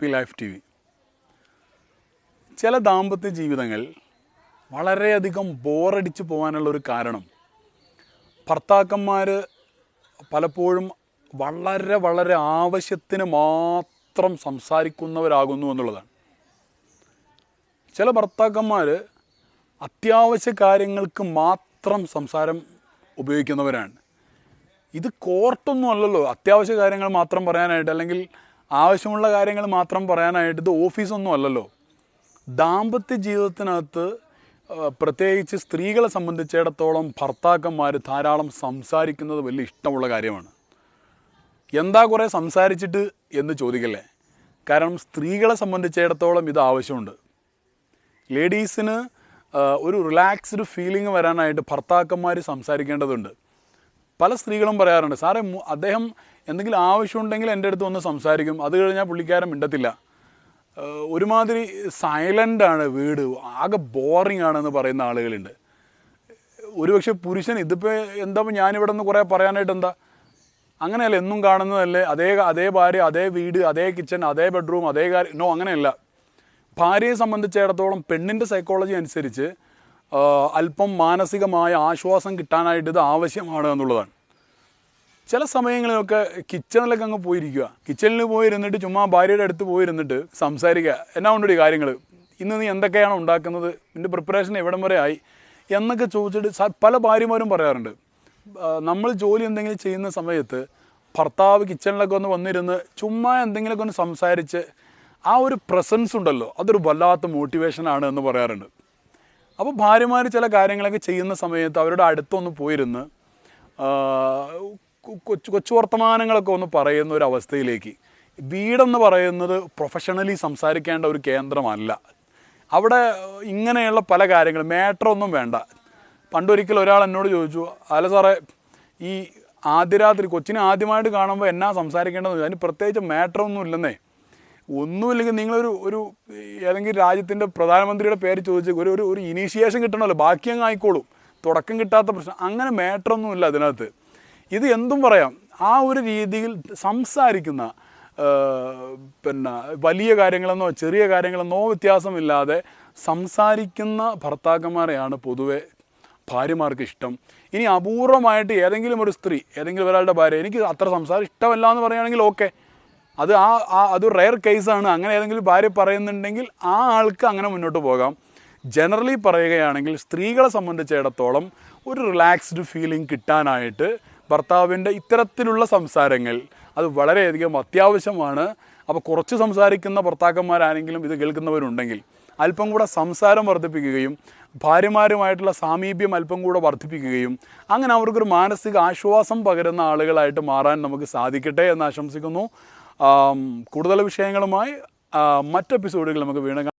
P life T V. ചില ദാമ്പത്യ ജീവിതങ്ങൾ വളരെയധികം ബോറടിച്ച് പോകാനുള്ള ഒരു കാരണം ഭർത്താക്കന്മാർ പലപ്പോഴും വളരെ വളരെ ആവശ്യത്തിന് മാത്രം സംസാരിക്കുന്നവരാകുന്നു എന്നുള്ളതാണ്. ചില ഭർത്താക്കന്മാർ അത്യാവശ്യ കാര്യങ്ങൾക്ക് മാത്രം സംസാരം ഉപയോഗിക്കുന്നവരാണ്. ഇത് കോർട്ടൊന്നും അല്ലല്ലോ. അത്യാവശ്യ കാര്യങ്ങൾ മാത്രം പറയാനായിട്ട് അല്ലെങ്കിൽ ആവശ്യമുള്ള കാര്യങ്ങൾ മാത്രം പറയാനായിട്ട് ഇത് ഓഫീസൊന്നും അല്ലല്ലോ. ദാമ്പത്യ ജീവിതത്തിനകത്ത് പ്രത്യേകിച്ച് സ്ത്രീകളെ സംബന്ധിച്ചിടത്തോളം ഭർത്താക്കന്മാർ ധാരാളം സംസാരിക്കുന്നത് വലിയ ഇഷ്ടമുള്ള കാര്യമാണ്. എന്താ കുറേ സംസാരിച്ചിട്ട് എന്ന് ചോദിക്കല്ലേ? കാരണം സ്ത്രീകളെ സംബന്ധിച്ചിടത്തോളം ഇത് ആവശ്യമുണ്ട്. ലേഡീസിന് ഒരു റിലാക്സ്ഡ് ഫീലിംഗ് വരാനായിട്ട് ഭർത്താക്കന്മാർ സംസാരിക്കേണ്ടതുണ്ട്. പല സ്ത്രീകളും പറയാറുണ്ട് സാറേ അദ്ദേഹം എന്തെങ്കിലും ആവശ്യമുണ്ടെങ്കിൽ എന്റെ അടുത്ത് ഒന്ന് സംസാരിക്കും. അത് കഴിഞ്ഞാൽ പുള്ളിക്കാരൻ മിണ്ടത്തില്ല. ഒരുമാതിരി സൈലന്റാണ് വീട്. ആകെ ബോറിംഗ് ആണെന്ന് പറയുന്ന ആളുകളുണ്ട്. ഒരുപക്ഷെ പുരുഷൻ ഇതിപ്പോൾ എന്താ ഞാനിവിടെ നിന്ന് കുറേ പറയാനായിട്ട് എന്താ? അങ്ങനെയല്ല എന്നും കാണുന്നതല്ലേ. അതേ അതേ ഭാര്യ അതേ വീട് അതേ കിച്ചൺ അതേ ബെഡ്റൂം അതേ കാര്യം. നോ അങ്ങനെയല്ല. ഭാര്യയെ സംബന്ധിച്ചിടത്തോളം പെണ്ണിന്റെ സൈക്കോളജി അനുസരിച്ച് അല്പം മാനസികമായ ആശ്വാസം കിട്ടാനായിട്ട് ഇത് ആവശ്യമാണ് എന്നുള്ളതാണ്. ചില സമയങ്ങളിലൊക്കെ കിച്ചണിലൊക്കെ അങ്ങ് പോയിരിക്കുക. കിച്ചണിൽ പോയിരുന്നിട്ട് ചുമ്മാ ഭാര്യയുടെ അടുത്ത് പോയിരുന്നിട്ട് സംസാരിക്കുക. എന്നാ കൊണ്ടൊരു കാര്യങ്ങൾ ഇന്ന് നീ എന്തൊക്കെയാണ് ഉണ്ടാക്കുന്നത്? നിന്റെ പ്രിപ്പറേഷൻ എവിടം വരെ ആയി? എന്നൊക്കെ ചോദിച്ചിട്ട് പല ഭാര്യമാരും പറയാറുണ്ട്. നമ്മൾ ജോലി എന്തെങ്കിലും ചെയ്യുന്ന സമയത്ത് ഭർത്താവ് കിച്ചണിലൊക്കെ ഒന്ന് വന്നിരുന്ന് ചുമ്മാ എന്തെങ്കിലുമൊക്കെ ഒന്ന് സംസാരിച്ച് ആ ഒരു പ്രസൻസ് ഉണ്ടല്ലോ. അതൊരു വല്ലാത്ത മോട്ടിവേഷനാണ് എന്ന് പറയാറുണ്ട്. അപ്പോൾ ഭാര്യമാർ ചില കാര്യങ്ങളൊക്കെ ചെയ്യുന്ന സമയത്ത് അവരുടെ അടുത്തൊന്ന് പോയിരുന്ന് കൊച്ചു കൊച്ചു വർത്തമാനങ്ങളൊക്കെ ഒന്ന് പറയുന്ന ഒരു അവസ്ഥയിലേക്ക്. വീടെന്ന് പറയുന്നത് പ്രൊഫഷണലി സംസാരിക്കേണ്ട ഒരു കേന്ദ്രമല്ല. അവിടെ ഇങ്ങനെയുള്ള പല കാര്യങ്ങളും മാറ്ററൊന്നും വേണ്ട. പണ്ടൊരിക്കൽ ഒരാൾ എന്നോട് ചോദിച്ചു അല്ല സാറേ ഈ ആദ്യ രാത്രി കൊച്ചിനെ ആദ്യമായിട്ട് കാണുമ്പോൾ എന്നാ സംസാരിക്കേണ്ടതെന്ന്? അതിന് പ്രത്യേകിച്ച് മാറ്ററൊന്നും ഇല്ലെന്നേ. ഒന്നുമില്ലെങ്കിൽ നിങ്ങളൊരു ഒരു ഏതെങ്കിലും രാജ്യത്തിന്റെ പ്രധാനമന്ത്രിയുടെ പേര് ചോദിച്ച് ഒരു ഒരു ഒരു ഇനീഷ്യേഷൻ കിട്ടണമല്ലോ. ബാക്കി അങ്ങ് ആയിക്കോളും. തുടക്കം കിട്ടാത്ത പ്രശ്നം. അങ്ങനെ മാറ്ററൊന്നുമില്ല അതിനകത്ത്. ഇത് എന്തും പറയാം. ആ ഒരു രീതിയിൽ സംസാരിക്കുന്ന പിന്നെ വലിയ കാര്യങ്ങളെന്നോ ചെറിയ കാര്യങ്ങളെന്നോ വ്യത്യാസമില്ലാതെ സംസാരിക്കുന്ന ഭർത്താക്കന്മാരെയാണ് പൊതുവെ ഭാര്യമാർക്ക് ഇഷ്ടം. ഇനി അപൂർവമായിട്ട് ഏതെങ്കിലും ഒരു സ്ത്രീ ഏതെങ്കിലും ഒരാളുടെ ഭാര്യ എനിക്ക് അത്ര സംസാരം ഇഷ്ടമല്ല എന്ന് പറയുകയാണെങ്കിൽ ഓക്കെ. അത് ആ അത് റെയർ കേസാണ് അങ്ങനെ ഏതെങ്കിലും ഭാര്യ പറയുന്നുണ്ടെങ്കിൽ ആ ആൾക്ക് അങ്ങനെ മുന്നോട്ട് പോകാം. ജനറലി പറയുകയാണെങ്കിൽ സ്ത്രീകളെ സംബന്ധിച്ചിടത്തോളം ഒരു റിലാക്സ്ഡ് ഫീലിംഗ് കിട്ടാനായിട്ട് ഭർത്താവിന്റെ ഇത്തരത്തിലുള്ള സംസാരങ്ങൾ അത് വളരെയധികം അത്യാവശ്യമാണ്. അപ്പോൾ കുറച്ച് സംസാരിക്കുന്ന ഭർത്താക്കന്മാരാണെങ്കിലും ഇത് കേൾക്കുന്നവരുണ്ടെങ്കിൽ അല്പം കൂടെ സംസാരം വർദ്ധിപ്പിക്കുകയും ഭാര്യമാരുമായിട്ടുള്ള സാമീപ്യം അല്പം കൂടെ വർദ്ധിപ്പിക്കുകയും അങ്ങനെ അവർക്കൊരു മാനസിക ആശ്വാസം പകരുന്ന ആളുകളായിട്ട് മാറാൻ നമുക്ക് സാധിക്കട്ടെ എന്ന് ആശംസിക്കുന്നു. കൂടുതൽ വിഷയങ്ങളുമായി മറ്റെപ്പിസോഡുകൾ നമുക്ക് വീണ്ടും.